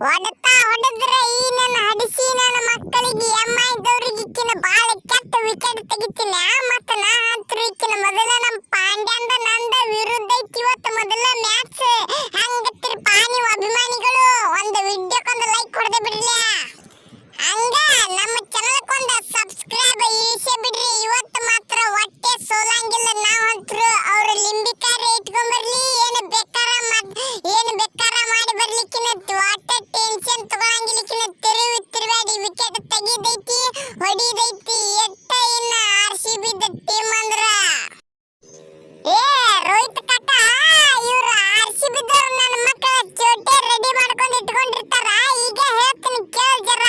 ಹೊಡೆತಾ ಹೊಡೆದ್ರ ಈ ನನ್ನ ಹಡಿಸಿ ನನ್ನ ಮಕ್ಕಳಿಗೆ ಎಮ್ಮ ಇಕ್ಕಿನ ಬಾಳ ಕೆಟ್ಟ ವಿಕೆಟ್ ತೆಗಿತೀನಿ ಸಿ ಟೀಮ್ ಅಂದ್ರ? ಏ, ರೋಹಿತ್ ಕಾಕ, ಇವ್ರು ಆರ್ಸಿ ಬಿ ನನ್ನ ಮಕ್ಕಳ ಚೋಟೆ ರೆಡಿ ಮಾಡ್ಕೊಂಡು ಇಟ್ಕೊಂಡಿರ್ತಾರ. ಈಗ ಹೇಳ್ತೀನಿ ಕೇಳ್ ಜರ.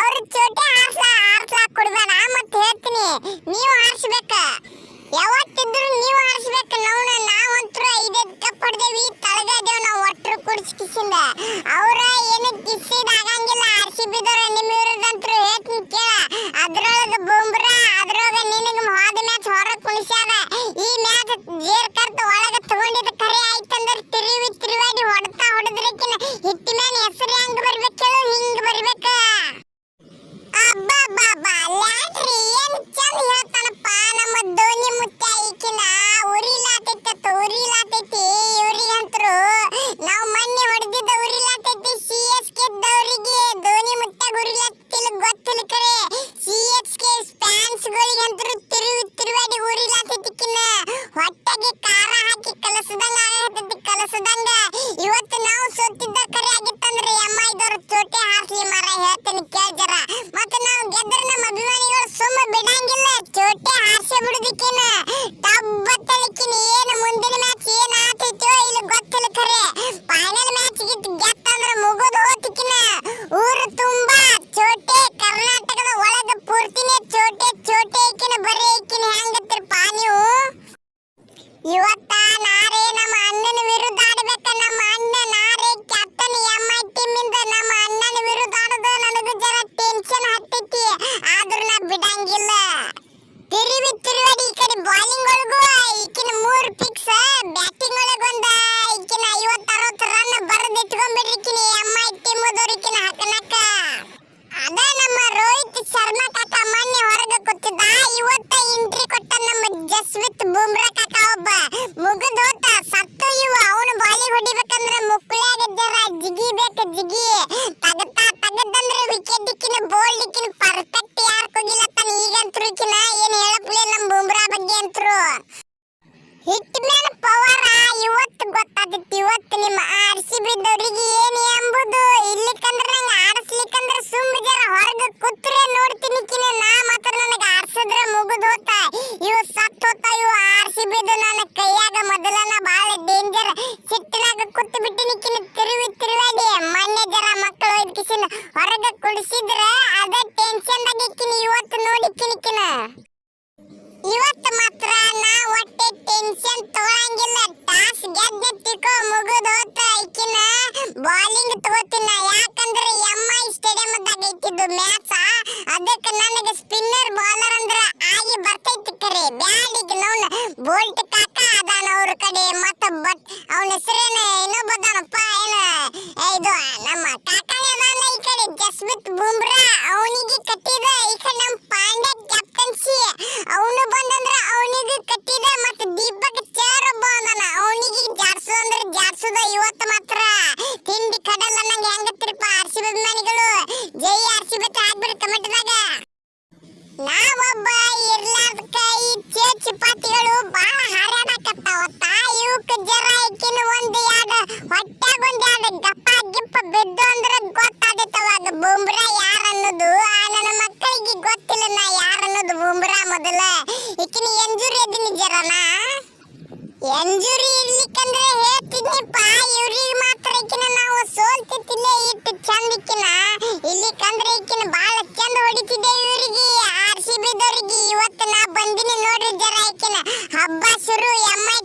ಅವ್ರ ಚೋಟೆ ಆರ್ಸ ಆರ್ಸ ಕೊಡ್ಬೇಡ ಮತ್ತೆ ಹೇಳ್ತೀನಿ. ನೀವು ಆರ್ಸ್ಬೇಕ. ಯಾವತ್ತಿದ್ರು ನೀವು ಹಾರಿಸ್ಬೇಕು ನಾವು ನಾವಂತೂ ಐದೈದು ಕಪ್ ಹೊಡೆದೇವಿ, ತಳಗದೇವ್ ನಾವು ಒಟ್ಟರು ಕುಡಿಸ್ಕಿಸಿಂದ ஃப்ராங்க் வருவது ಕೈಯಾಗ ಮೊದಲನ ಭಾಳ ಡೇಂಜರ್ ಸಿಟ್ಟಿನಾಗ ಕುತ್ತು ಬಿಟ್ಟು ನಿಕ್ಕಿನ ತಿರುವಿ ತಿರುವಾಡಿ. ಮೊನ್ನೆ ಜರ ಮಕ್ಕಳು ಒಯ್ದಕಿಸಿನ ಹೊರಗೆ ಕುಡಿಸಿದ್ರ ಅದ ಟೆನ್ಷನ್ ಇಕ್ಕಿನಿ. ಇವತ್ತು ನೋಡಿ ಕಿನಿಕಿನ ಇವತ್ತು ಮಾತ್ರ ನಾ ಒಟ್ಟೆ ಟೆನ್ಷನ್ ತಗೊಳಂಗಿಲ್ಲ. ಟಾಸ್ ಗೆದ್ದ ತಿಕೋ ಮುಗಿದೋತ ಇಕ್ಕಿನ. ಬಾಲಿಂಗ್ ತಗೋತಿನ ಯಾಕಂದ್ರೆ ಎಂ ಐ ಸ್ಟೇಡಿಯಂದಾಗ ಇಟ್ಟಿದ್ದು ಮ್ಯಾಚ್ ಅದಕ್ಕೆ ನನಗೆ ಸ್ಪಿನ್ನರ್ ಬಾಲರ್ ಅಂದ್ರೆ ಆಗಿ ಬರ್ತೈತಿ ಕರೆ. ಬ್ಯಾಡಿಗೆ ನೋನ್ ಬೋಲ್ಟ್ ಕಡೆ ಮತ್ತ ಬಟ್ ಅವನ ಹೆಸರೇನ ಇನ್ನೊಬ್ಬದಾನಪ್ಪ ಏನ? ಇದು ನಮ್ಮ ಕಾಕಾನೇ ಅದಾನ ಈ ಕಡೆ ಜಸ್ಮಿತ್ ಬುಮ್ರಾ, ಅವನಿಗೆ ಕಟ್ಟಿದ ಈ ಕಡೆ ನಮ್ಮ ಪಾಂಡೆ ಕ್ಯಾಪ್ಟನ್ಸಿ ಅವನು ಬಂದಂದ್ರ ಅವನಿಗೆ ಕಟ್ಟಿದ ಮತ್ತೆ ದೀಪಕ್ ಚೇರ್ ಒಬ್ಬ ಅಂದನ. ಅವನಿಗೆ ಜಾಡ್ಸು ಅಂದ್ರೆ ಜಾರ್ಸುದ ಇವತ್ತು ಮಾತ್ರ. ತಿಂಡಿ ಕಡಲ ನಂಗೆ ಹೆಂಗತ್ತಿರಪ್ಪ ಆರ್ ಸಿ ಜೈ ಆರ್ ಸಿ ಬಿ ಹಾಕ್ಬಿಡಿ ಕಮೆಂಟ್ದಾಗ. ನಾವೊಬ್ಬ ಇರ್ಲಾರ್ದಕ್ಕ ಬುಮ್ರಾ ಆ, ನನ್ನ ಮಕ್ಕಳಿಗೆ ಗೊತ್ತಿಲ್ಲ ನಾ ಯಾರ ಅನ್ನೋದು ಬುಮ್ರಾ ಮೊದಲ. ಇಕ್ಕಿನ ಎಂಜುರಿ ಅದೀನಿ ಜರನ? ಎಂಜುರಿ ಇರ್ಲಿಕ್ಕಂದ್ರೆ ಹೇಳ್ತಿದ್ನಿಪ್ಪ, ಇವ್ರಿಗೆ ಮಾತ್ರ ಇಕ್ಕಿನ ನಾವು ಸೋಲ್ತಿತ್ತಿಲ್ಲ ಇಟ್ಟು ಚಂದ ಇಕ್ಕಿನ ಇಲ್ಲಿಕಂದ್ರೆ ಇಕ್ಕಿನ ಬಾಳ ಚಂದ ಹೊಡಿತಿದ್ದೆ ಇವರಿಗೆ ಆರ್ ಸಿ ಬಿದವರಿಗೆ ಇವತ್ತು ನಾ ಬಂದಿನಿ ನೋಡ್ರಿ ಜರ ಈಕಿನ. ಹಬ್ಬ ಶುರು ಎಂ ಐ